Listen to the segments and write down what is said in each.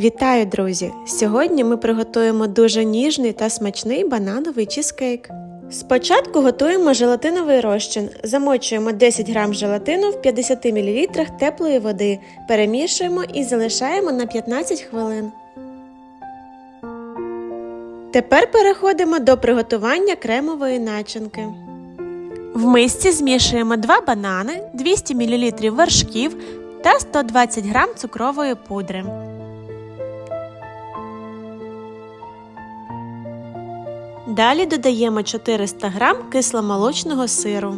Вітаю, друзі! Сьогодні ми приготуємо дуже ніжний та смачний банановий чизкейк. Спочатку готуємо желатиновий розчин. Замочуємо 10 г желатину в 50 мл теплої води, перемішуємо і залишаємо на 15 хвилин. Тепер переходимо до приготування кремової начинки. В мисці змішуємо 2 банани, 200 мл вершків та 120 г цукрової пудри. Далі додаємо 400 г кисломолочного сиру.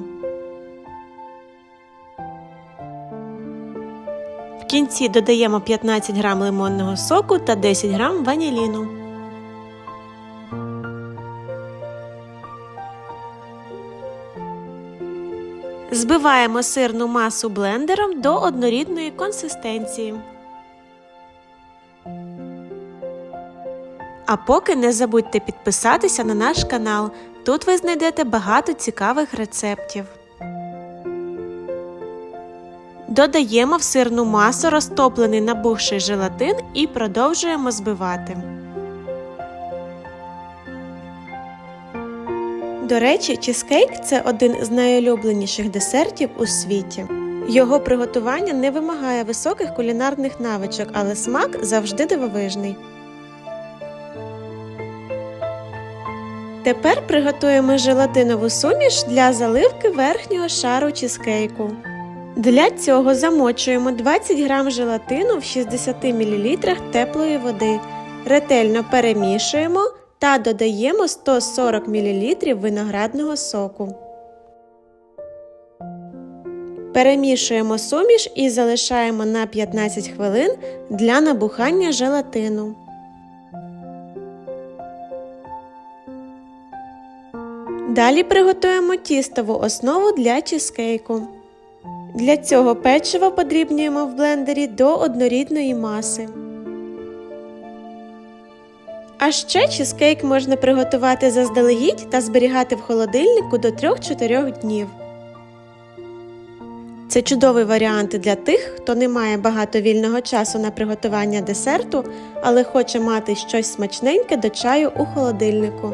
В кінці додаємо 15 г лимонного соку та 10 г ваніліну. Збиваємо сирну масу блендером до однорідної консистенції. А поки не забудьте підписатися на наш канал. Тут ви знайдете багато цікавих рецептів. Додаємо в сирну масу розтоплений набухший желатин і продовжуємо збивати. До речі, чизкейк – це один з найулюбленіших десертів у світі. Його приготування не вимагає високих кулінарних навичок, але смак завжди дивовижний. Тепер приготуємо желатинову суміш для заливки верхнього шару чизкейку. Для цього замочуємо 20 г желатину в 60 мл теплої води. Ретельно перемішуємо та додаємо 140 мл виноградного соку. Перемішуємо суміш і залишаємо на 15 хвилин для набухання желатину. Далі приготуємо тістову основу для чизкейку. Для цього печиво подрібнюємо в блендері до однорідної маси. А ще чизкейк можна приготувати заздалегідь та зберігати в холодильнику до 3-4 днів. Це чудовий варіант для тих, хто не має багато вільного часу на приготування десерту, але хоче мати щось смачненьке до чаю у холодильнику.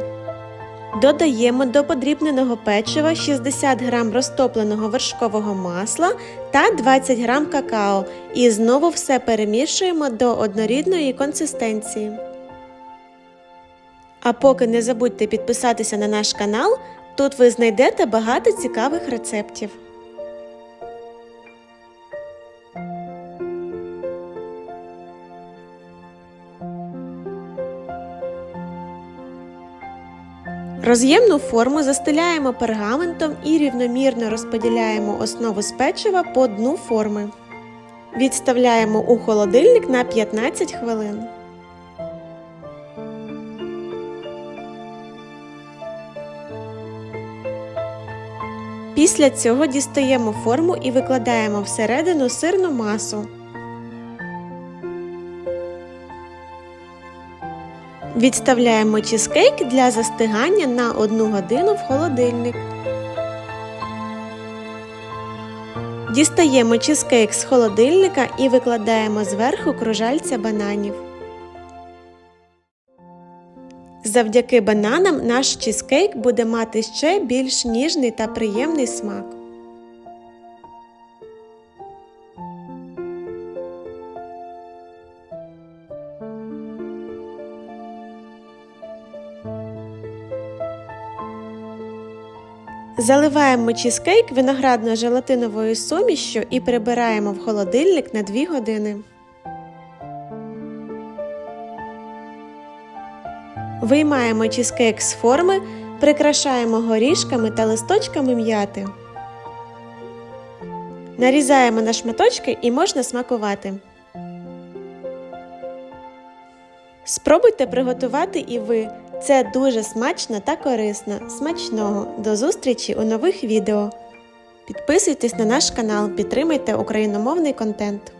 Додаємо до подрібненого печива 60 г розтопленого вершкового масла та 20 г какао і знову все перемішуємо до однорідної консистенції. А поки не забудьте підписатися на наш канал, тут ви знайдете багато цікавих рецептів. Роз'ємну форму застеляємо пергаментом і рівномірно розподіляємо основу з печива по дну форми. Відставляємо у холодильник на 15 хвилин. Після цього дістаємо форму і викладаємо всередину сирну масу. Відставляємо чизкейк для застигання на 1 годину в холодильник. Дістаємо чизкейк з холодильника і викладаємо зверху кружальця бананів. Завдяки бананам наш чизкейк буде мати ще більш ніжний та приємний смак. Заливаємо чизкейк виноградно-желатиновою сумішшю і прибираємо в холодильник на 2 години. Виймаємо чизкейк з форми, прикрашаємо горішками та листочками м'яти. Нарізаємо на шматочки і можна смакувати. Спробуйте приготувати і ви. Це дуже смачно та корисно. Смачного! До зустрічі у нових відео. Підписуйтесь на наш канал, підтримайте україномовний контент.